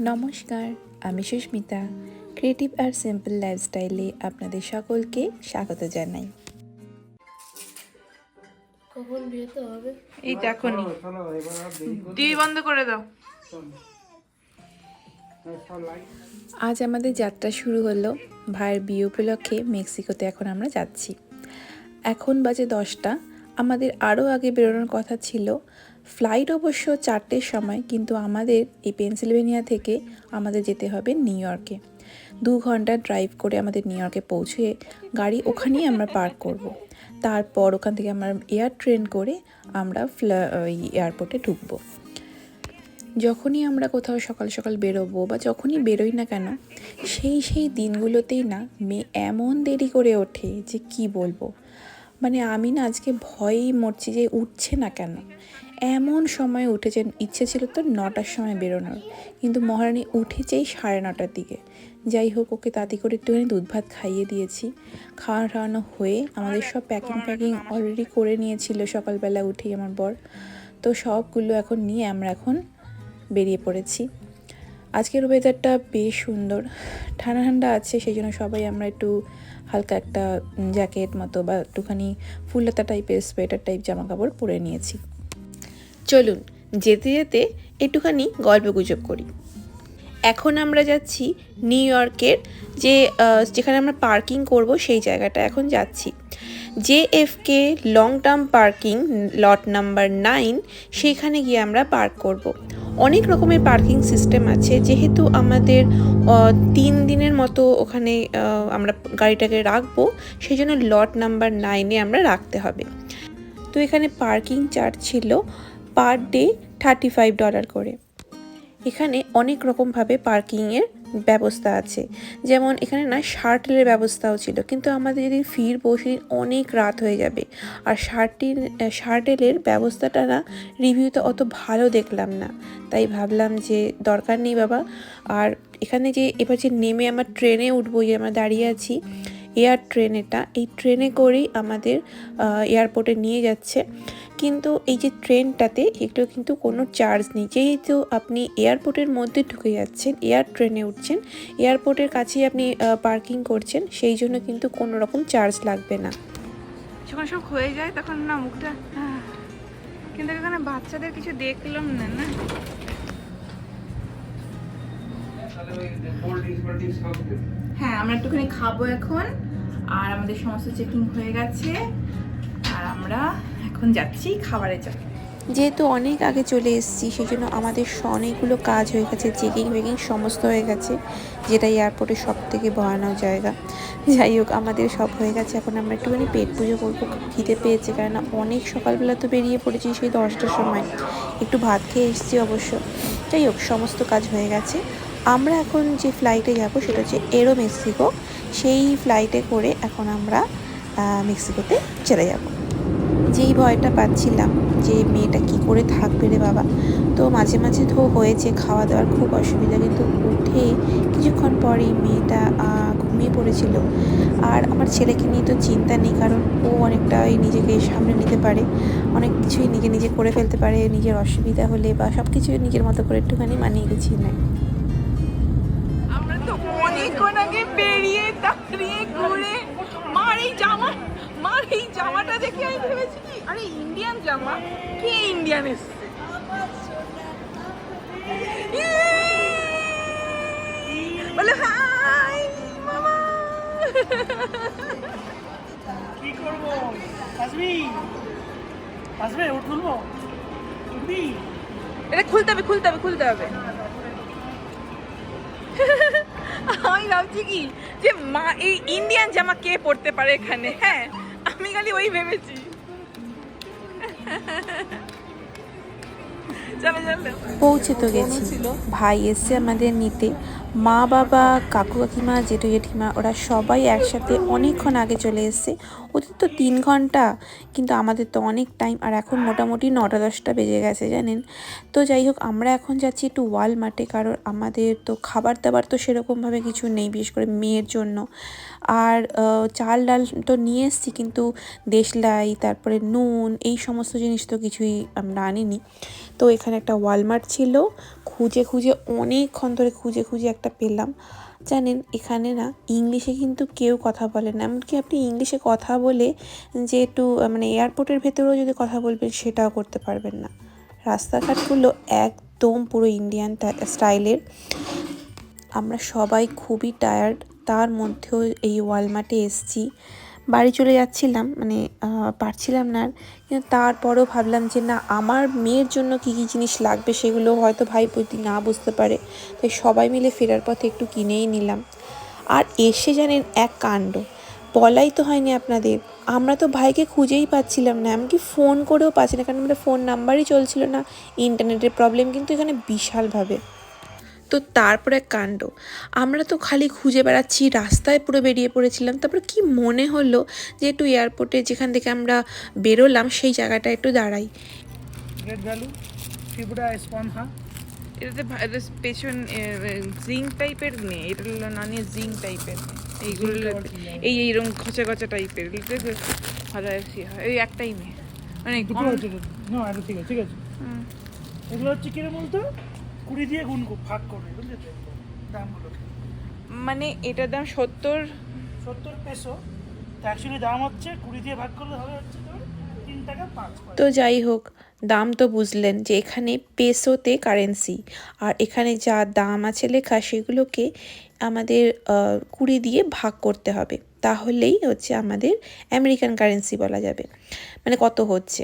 নমস্কার আমি সুস্মিতা। ক্রিয়েটিভ আর সিম্পল লাইফস্টাইলে আপনাদের সকলকে স্বাগত জানাই। কখন বিয়েতে হবে? এই দেখো টিভি বন্ধ করে দাও। আজ আমাদের যাত্রা শুরু হলো ভাইয়ের বিয়ে উপলক্ষে মেক্সিকোতে এখন আমরা যাচ্ছি। এখন বাজে দশটা। আমাদের আরও আগে বেরোনোর কথা ছিল ফ্লাইট অবশ্য চারটের সময়, কিন্তু আমাদের এই পেনসিলভেনিয়া থেকে আমাদের যেতে হবে নিউ ইয়র্কে দু ঘণ্টা ড্রাইভ করে আমাদের নিউ ইয়র্কে পৌঁছে গাড়ি ওখানেই আমরা পার্ক করব। তারপর ওখান থেকে আমরা এয়ার ট্রেন করে আমরা ফ্লা এয়ারপোর্টে ঢুকবো। যখনই আমরা কোথাও সকাল সকাল বেরোবো বা যখনই বেরোই না কেন, সেই সেই দিনগুলোতেই না মেয়ে এমন দেরি করে ওঠে যে কি বলব? মানে আমি না আজকে ভয়েই মরছি যে উঠছে না কেন? এমন সময় উঠেছে ইচ্ছে ছিল তো নটার সময় বেরোনোর। কিন্তু মহারানী উঠেছেই সাড়ে নটার দিকে। যাই হোক, ওকে তাড়াতাড়ি করে একটুখানি দুধ ভাত খাইয়ে দিয়েছি। খাওয়া খাওয়ানো হয়ে আমাদের সব প্যাকিং প্যাকিং অলরেডি করে নিয়েছিল সকালবেলা উঠেই আমার বর। তো সবগুলো এখন নিয়ে আমরা এখন বেরিয়ে পড়েছি। আজকের ওয়েদারটা বেশ সুন্দর। ঠান্ডা ঠান্ডা আছে সেই জন্য সবাই আমরা একটু হালকা একটা জ্যাকেট মতো বা একটুখানি ফুললতা টাইপের সোয়েটার টাইপ জামা কাপড় পরে নিয়েছি। চলুন যেতে যেতে একটুখানি গল্প গুজব করি। এখন আমরা যাচ্ছি নিউ ইয়র্কের যে যেখানে আমরা পার্কিং করব সেই জায়গাটা। এখন যাচ্ছি। J F K long term parking lot number nine সেইখানে গিয়ে আমরা পার্ক করব। অনেক রকমের পার্কিং সিস্টেম আছে। যেহেতু আমাদের তিন দিনের মতো ওখানে আমরা গাড়িটাকে রাখব সেই জন্য লট নাম্বার নাইনে আমরা রাখতে হবে। তো এখানে পার্কিং চার্জ ছিল per day thirty five dollar করে। এখানে অনেক রকমভাবে পার্কিংয়ের ব্যবস্থা আছে। যেমন এখানে না শার্টেলের ব্যবস্থাও ছিল, কিন্তু আমাদের যেদিন ফিরবো সেদিন অনেক রাত হয়ে যাবে, আর শার্টিন শার্টেলের ব্যবস্থাটা না রিভিউতে অত ভালো দেখলাম না। তাই ভাবলাম যে দরকার নেই বাবা, আর এখানে যে এবার যে নেমে আমার ট্রেনে উঠবো যে আমরা দাঁড়িয়ে আছি এয়ার ট্রেন এটা এই ট্রেনে করেই আমাদের এয়ারপোর্টে নিয়ে যাচ্ছে। কিন্তু এই যে ট্রেনটাতে একটু কিন্তু কোনো চার্জ নেই। যেহেতু আপনি এয়ারপোর্টের মধ্যে ঢুকে যাচ্ছেন এয়ার ট্রেনে উঠছেন এয়ারপোর্টের কাছেই আপনি পার্কিং করছেন সেই জন্য কিন্তু কোনো রকম চার্জ লাগবে না। যখন সব হয়ে যায় তখন না মুখটা কিন্তু এখানে বাচ্চাদের কিছু দেখলাম না না? হ্যাঁ আমরা একটুখানি খাব এখন আর আমাদের সমস্ত চেকিং হয়ে গেছে আর আমরা এখন যাচ্ছি খাবারের জন্য। যেহেতু অনেক আগে চলে এসেছি সেই জন্য আমাদের অনেকগুলো কাজ হয়ে গেছে, চেকিং ফেকিং সমস্ত হয়ে গেছে যেটা এয়ারপোর্টে সব থেকে ভয়ানক জায়গা। যাই হোক, আমাদের সব হয়ে গেছে। এখন আমরা একটুখানি পেট পুজো করব খিদে পেয়েছে, কেননা অনেক সকালবেলা তো বেরিয়ে পড়েছি সেই দশটার সময়। একটু ভাত খেয়ে এসেছি অবশ্য। যাই হোক, সমস্ত কাজ হয়ে গেছে। আমরা এখন যে ফ্লাইটে যাব, সেটা হচ্ছে এরো মেক্সিকো। সেই ফ্লাইটে করে এখন আমরা মেক্সিকোতে চলে যাব। যেই ভয়টা পাচ্ছিলাম যে মেয়েটা কি করে থাকবে রে বাবা। তো মাঝে মাঝে তো হয়েছে, খাওয়া দাওয়ার খুব অসুবিধা, কিন্তু উঠে কিছুক্ষণ পরেই মেয়েটা ঘুমিয়ে পড়েছিল। আর আমার ছেলেকে নিয়ে তো চিন্তা নেই, কারণ ও অনেকটাই নিজেকে সামনে নিতে পারে। অনেক কিছুই নিজে নিজে করে ফেলতে পারে, নিজের অসুবিধা হলে বা সব কিছু নিজের মতো করে একটুখানি মানিয়ে অনেকক্ষণ আগে বেরিয়ে, দাঁড়িয়ে, ঘুরে মার এই জামাটা দেখে আমি ভেবেছি কি আরে ইন্ডিয়ান জামা? কে ইন্ডিয়ান এসছে? বলে হাই মামা! কি করব? আসবি আসবে ওর তুলবো? উঠবি এটা খুলতে হবে খুলতে হবে খুলতে হবে। আমি ভাবছি কি যে মা এই ইন্ডিয়ান জামা কে পরতে পারে এখানে? হ্যাঁ? আমি খালি ওই ভেবেছি। পৌঁছে তো গেছি। ভাই এসছে আমাদের নিতে। মা বাবা, কাকু কাকিমা, জেঠু জেঠিমা, ওরা সবাই একসাথে অনেকক্ষণ আগে চলে এসছে। ওদের তো তিন ঘণ্টা, কিন্তু আমাদের তো অনেক টাইম আর এখন মোটামুটি নটা দশটা বেজে গেছে, জানেন? তো যাই হোক, আমরা এখন যাচ্ছি একটু ওয়াল মাঠে কারণ আমাদের তো খাবার দাবার তো সেরকমভাবে কিছু নেই, বিশেষ করে মেয়ের জন্য। আর চাল ডাল তো নিয়ে এসেছি, কিন্তু দেশলাই, তারপরে নুন, এই সমস্ত জিনিস তো কিছুই আমরা আনিনি। তো এখানে একটা ওয়ালমার্ট ছিল। খুঁজে খুঁজে অনেকক্ষণ ধরে খুঁজে খুঁজে একটা পেলাম। জানেন, এখানে না ইংলিশে কিন্তু কেউ কথা বলে না। এমনকি আপনি ইংলিশে কথা বলে যে একটু মানে এয়ারপোর্টের ভেতরেও যদি কথা বলবেন, সেটাও করতে পারবেন না। রাস্তাঘাটগুলো একদম পুরো ইন্ডিয়ান স্টাইলের। আমরা সবাই খুবই টায়ার্ড তার মধ্যেও এই ওয়ালমার্টে এসছি। বাড়ি চলে যাচ্ছিলাম মানে পারছিলাম না কিন্তু তারপরেও ভাবলাম যে, না, আমার মেয়ের জন্য কী কী জিনিস লাগবে সেগুলো হয়তো ভাই প্রতি না বুঝতে পারে। তাই সবাই মিলে ফেরার পথে একটু কিনেই নিলাম। আর এসে জানেন এক কাণ্ড। বলাই তো হয়নি আপনাদের। আমরা তো ভাইকে খুঁজেই পাচ্ছিলাম না, এমনকি ফোন করেও পাচ্ছি না, কারণ আমাদের ফোন নাম্বারই চলছিল না। ইন্টারনেটের প্রবলেম কিন্তু এখানে বিশালভাবে। তো তারপরে এক কাণ্ড। আমরা তো খালি খুঁজে বেড়াচ্ছি রাস্তায় পুরো বেরিয়ে পড়েছিলাম। তারপর কি মনে হলো যে একটু এয়ারপোর্টে যেখান থেকে আমরা বেরোলাম সেই জায়গাটা একটু দাঁড়াই। গ্রেট ত্রিপুরা স্পনহা এটাতে পেছন জিঙ্ক টাইপের নেই। এটা হলো না নিয়ে জিঙ্ক টাইপের এইগুলো এই এইরকম খচা খচা টাইপের ভালো এই একটাই নেই। মানে ঠিক আছে ঠিক আছে। হুম। এগুলো হচ্ছে কিরম বলতো? কুড়ি দিয়ে গুণ ভাগ করবে বুঝলে তো? দামগুলো। মানে এটার দাম সত্তর? সত্তর পেসো। তো অ্যাকচুয়ালি দাম হচ্ছে কুড়ি দিয়ে ভাগ করলে হবে হচ্ছে তিন টাকা পাঁচ তো যাই হোক দাম তো বুঝলেন যে এখানে পেসোতে কারেন্সি আর এখানে যা দাম আছে লেখা সেগুলোকে আমাদের কুড়ি দিয়ে ভাগ করতে হবে। তাহলেই হচ্ছে আমাদের আমেরিকান কারেন্সি বলা যাবে। মানে কত হচ্ছে?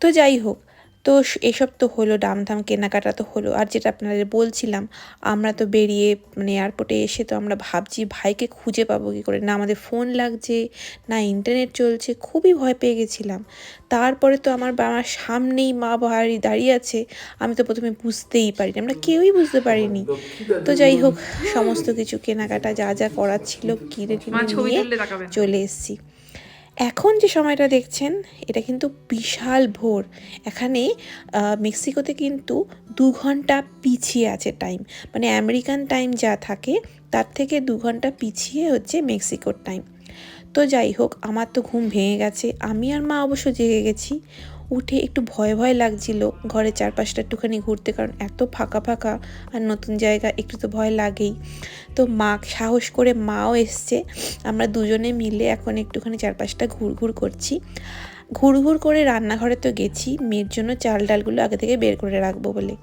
তো যাই হোক তো এসব তো হলো দাম কেনাকাটা তো হলো। আর যেটা আপনাদের বলছিলাম আমরা তো বেরিয়ে মানে এয়ারপোর্টে এসে তো আমরা ভাবছি ভাইকে খুঁজে পাবো কী করে? না আমাদের ফোন লাগছে না ইন্টারনেট চলছে খুবই ভয় পেয়ে গেছিলাম। তারপরে তো আমার বা- আমার সামনেই মা বাড়ি দাঁড়িয়ে আছে আমি তো প্রথমে বুঝতেই পারিনি আমরা কেউই বুঝতে পারিনি। তো যাই হোক সমস্ত কিছু কেনাকাটা যা যা করার ছিল কিনে কিনে ছবি নিয়ে চলে এসেছি। এখন যে সময়টা দেখছেন, এটা কিন্তু বিশাল ভোর। এখানে মেক্সিকোতে কিন্তু দু ঘণ্টা পিছিয়ে আছে টাইম মানে আমেরিকান টাইম যা থাকে, তার থেকে দু ঘণ্টা পিছিয়ে হচ্ছে মেক্সিকোর টাইম তো যাই হোক, আমার তো ঘুম ভেঙে গেছে। আমি আর মা অবশ্য জেগে গেছি। উঠে একটু ভয় ভয় লাগছিল। ঘরের চারপাশটা একটুখানি ঘুরতে, কারণ এত ফাঁকা ফাঁকা আর নতুন জায়গা, একটু তো ভয় লাগেই। তো মা, সাহস করে মাও এসছে। আমরা দুজনে মিলে এখন একটুখানি চারপাশটা ঘুরঘুর করছি। ঘুরঘুর করে রান্নাঘরে তো গেছি। মেয়ের জন্য চাল ডালগুলো আগে থেকে বের করে রাখব বলে।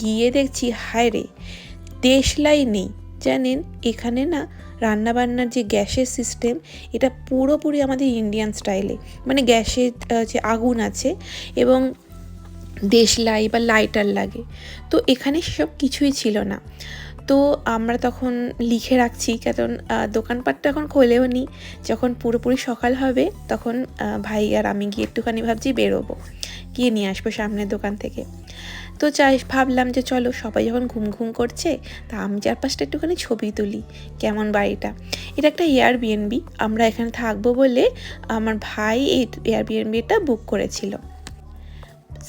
গিয়ে দেখছি হায় রে দেশলাই নেই। জানেন, এখানে না রান্নাবান্নার যে গ্যাসের সিস্টেম এটা পুরোপুরি আমাদের ইন্ডিয়ান স্টাইলে মানে গ্যাসের যে আগুন আছে এবং দেশলাই বা লাইটার লাগে। তো এখানে সেসব কিছুই ছিল না। তো আমরা তখন লিখে রাখছি, কারণ দোকানপাটটা এখন খোলেও নি। যখন পুরোপুরি সকাল হবে, তখন ভাই আর আমি গিয়ে একটুখানি ভাবছি বেরোবো। গিয়ে নিয়ে আসব সামনের দোকান থেকে। তো চাই ভাবলাম যে চলো সবাই যখন ঘুম ঘুম করছে, তা আমি চারপাশটা একটুখানি ছবি তুলি, কেমন বাড়িটা। এটা একটা এয়ার বিএনবি আমরা এখানে থাকব বলে আমার ভাই এই এয়ার বিএনবিটা বুক করেছিল।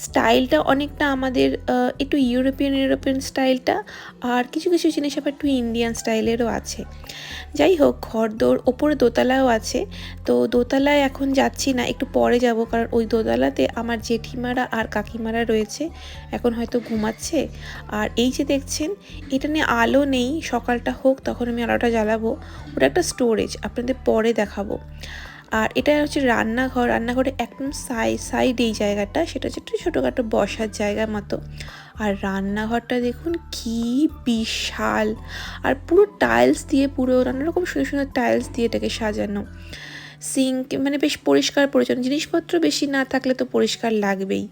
স্টাইলটা অনেকটা আমাদের একটু ইউরোপিয়ান ইউরোপিয়ান স্টাইলটা, আর কিছু কিছু জিনিস আবার একটু ইন্ডিয়ান স্টাইলেরও আছে। যাই হোক, ঘরদোর, ওপরে দোতলাও আছে। তো দোতলায় এখন যাচ্ছি না, একটু পরে যাব, কারণ ওই দোতলাতে আমার জেঠিমারা আর কাকিমারা রয়েছে। এখন হয়তো ঘুমাচ্ছে। আর এই যে দেখছেন, এটা নিয়ে আলো নেই, সকালটা হোক, তখন আমি আলোটা জ্বালাবো। ওটা একটা স্টোরেজ আপনাদের পরে দেখাবো। আর এটা হচ্ছে রান্নাঘর। রান্নাঘরে একদম সাই, সাইড এই জায়গাটা, সেটা হচ্ছে একটু ছোটোখাটো বসার জায়গা মতো। আর রান্নাঘরটা দেখুন কি বিশাল। আর পুরো টাইলস দিয়ে পুরো নানা রকম সুন্দর সুন্দর টাইলস দিয়ে এটাকে সাজানো। সিঙ্ক মানে বেশ পরিষ্কার পরিচ্ছন্ন। জিনিসপত্র বেশি না থাকলে তো পরিষ্কার লাগবেই।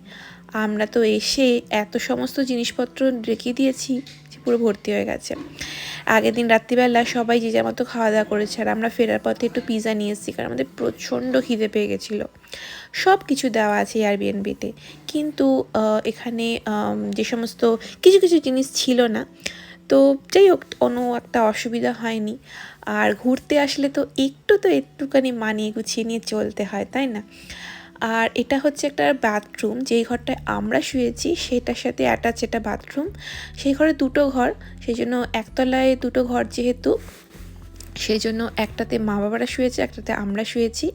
আমরা তো এসে এত সমস্ত জিনিসপত্র রেখে দিয়েছি। পুরো ভর্তি হয়ে গেছে। আগের দিন রাত্রিবেলা সবাই যে যার মতো খাওয়া দাওয়া করেছে আর আমরা ফেরার পথে একটু পিৎজা নিয়ে এসেছি কারণ আমাদের প্রচণ্ড খিদে পেয়ে গেছিল। সব কিছু দেওয়া আছে এয়ারবিএনবিতে কিন্তু এখানে যে সমস্ত কিছু কিছু জিনিস ছিল না। তো যাই হোক, কোনো একটা অসুবিধা হয়নি। আর ঘুরতে আসলে তো একটু তো একটুখানি মানিয়ে গুছিয়ে নিয়ে চলতে হয়, তাই না? আর এটা হচ্ছে একটা বাথরুম যেই ঘরটায় আমরা শুয়েছি সেটার সাথে অ্যাটাচ এটা বাথরুম সেই ঘরে দুটো ঘর সেই জন্য একতলায় দুটো ঘর যেহেতু সেই জন্য একটাতে মা বাবারা শুয়েছে, একটাতে আমরা শুয়েছি।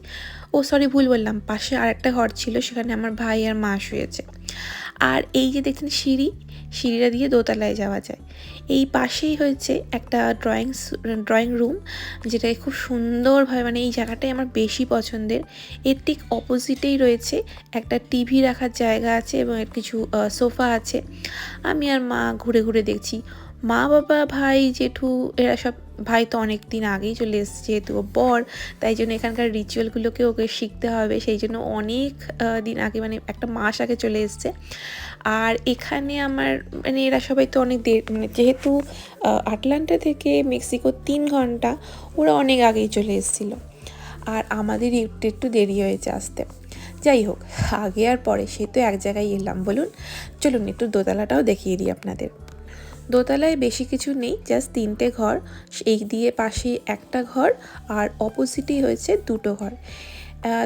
ও সরি ভুল বললাম, পাশে আর একটা ঘর ছিল, সেখানে আমার ভাই আর মা শুয়েছে। আর এই যে দেখছেন সিঁড়ি, সিঁড়িটা দিয়ে দোতলায় যাওয়া যায়। এই পাশেই হয়েছে একটা ড্রয়িং ড্রয়িং রুম যেটা খুব সুন্দরভাবে মানে এই জায়গাটাই আমার বেশি পছন্দের। এর ঠিক অপোজিটেই রয়েছে একটা টিভি রাখার জায়গা আছে এবং এর কিছু সোফা আছে। আমি আর মা ঘুরে ঘুরে দেখছি। মা, বাবা, ভাই, জেঠু, এরা সব ভাই তো অনেক দিন আগেই চলে এসেছে যেহেতু বর, তাই জন্য এখানকার রিচুয়ালগুলোকে ওকে শিখতে হবে। সেই জন্য অনেক দিন আগে মানে একটা মাস আগে চলে এসছে। আর এখানে আমার মানে এরা সবাই তো অনেক দের মানে যেহেতু আটলান্টা থেকে মেক্সিকো তিন ঘণ্টা, ওরা অনেক আগেই চলে এসেছিল। আর আমাদের একটু একটু দেরি হয়েছে আসতে। যাই হোক, আগে আর পরে, সে তো এক জায়গায় এলাম। বলুন, চলুন একটু দোতলাটাও দেখিয়ে দিই আপনাদের। দোতলায় বেশি কিছু নেই জাস্ট তিনটে ঘর, এই দিয়ে পাশে একটা ঘর আর অপোজিটেই হয়েছে দুটো ঘর।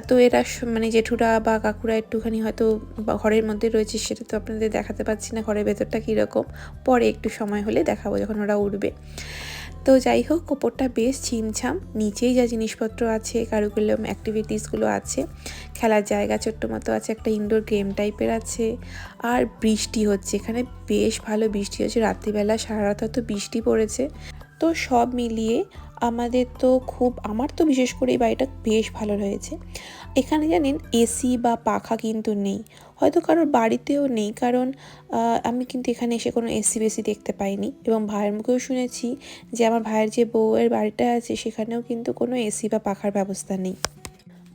তো এরা মানে জেঠুরা বা কাকুরা একটুখানি হয়তো ঘরের মধ্যে রয়েছে, সেটা তো আপনাদের দেখাতে পাচ্ছি না ঘরের ভেতরটা কীরকম। পরে একটু সময় হলে দেখাবো যখন ওরা উঠবে। তো যাই হোক, ওপরটা বেশ ছিমছাম, নিচেই যা জিনিসপত্র আছে কারুকুলাম অ্যাক্টিভিটিসগুলো আছে খেলার জায়গা ছোট্ট মতো আছে, একটা ইনডোর গেম টাইপের আছে। আর বৃষ্টি হচ্ছে, এখানে বেশ ভালো বৃষ্টি হচ্ছে। রাত্রিবেলা সারা রাত হয়তো বৃষ্টি পড়েছে। তো সব মিলিয়ে আমাদের তো খুব, আমার তো বিশেষ করে এই বাড়িটা বেশ ভালো রয়েছে। এখানে জানেন এসি বা পাখা কিন্তু নেই। হয়তো কারোর বাড়িতেও নেই, কারণ আমি কিন্তু এখানে এসে কোনো এসি বেসি দেখতে পাইনি। এবং ভাইয়ের মুখেও শুনেছি যে আমার ভাইয়ের যে বউয়ের বাড়িটা আছে, সেখানেও কিন্তু কোনো এসি বা পাখার ব্যবস্থা নেই।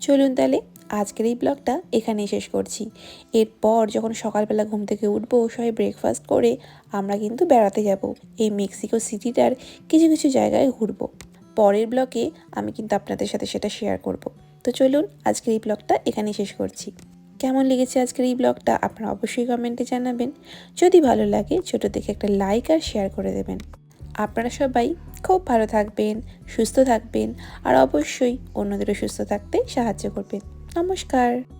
চলুন তাহলে আজকের এই ব্লগটা এখানেই শেষ করছি। এরপর যখন সকালবেলা ঘুম থেকে উঠবো, সবাই ব্রেকফাস্ট করে আমরা কিন্তু বেড়াতে যাব। এই মেক্সিকো সিটিটার কিছু কিছু জায়গায় ঘুরবো। পরের ব্লগে আমি কিন্তু আপনাদের সাথে সেটা শেয়ার করব। তো চলুন আজকের এই ব্লগটা এখানেই শেষ করছি। কেমন লেগেছে আজকের এই ব্লগটা আপনারা অবশ্যই কমেন্টে জানাবেন। যদি ভালো লাগে, ছোটো থেকে একটা লাইক আর শেয়ার করে দেবেন। আপনারা সবাই খুব ভালো থাকবেন, সুস্থ থাকবেন, আর অবশ্যই অন্যদেরও সুস্থ থাকতে সাহায্য করবেন। নমস্কার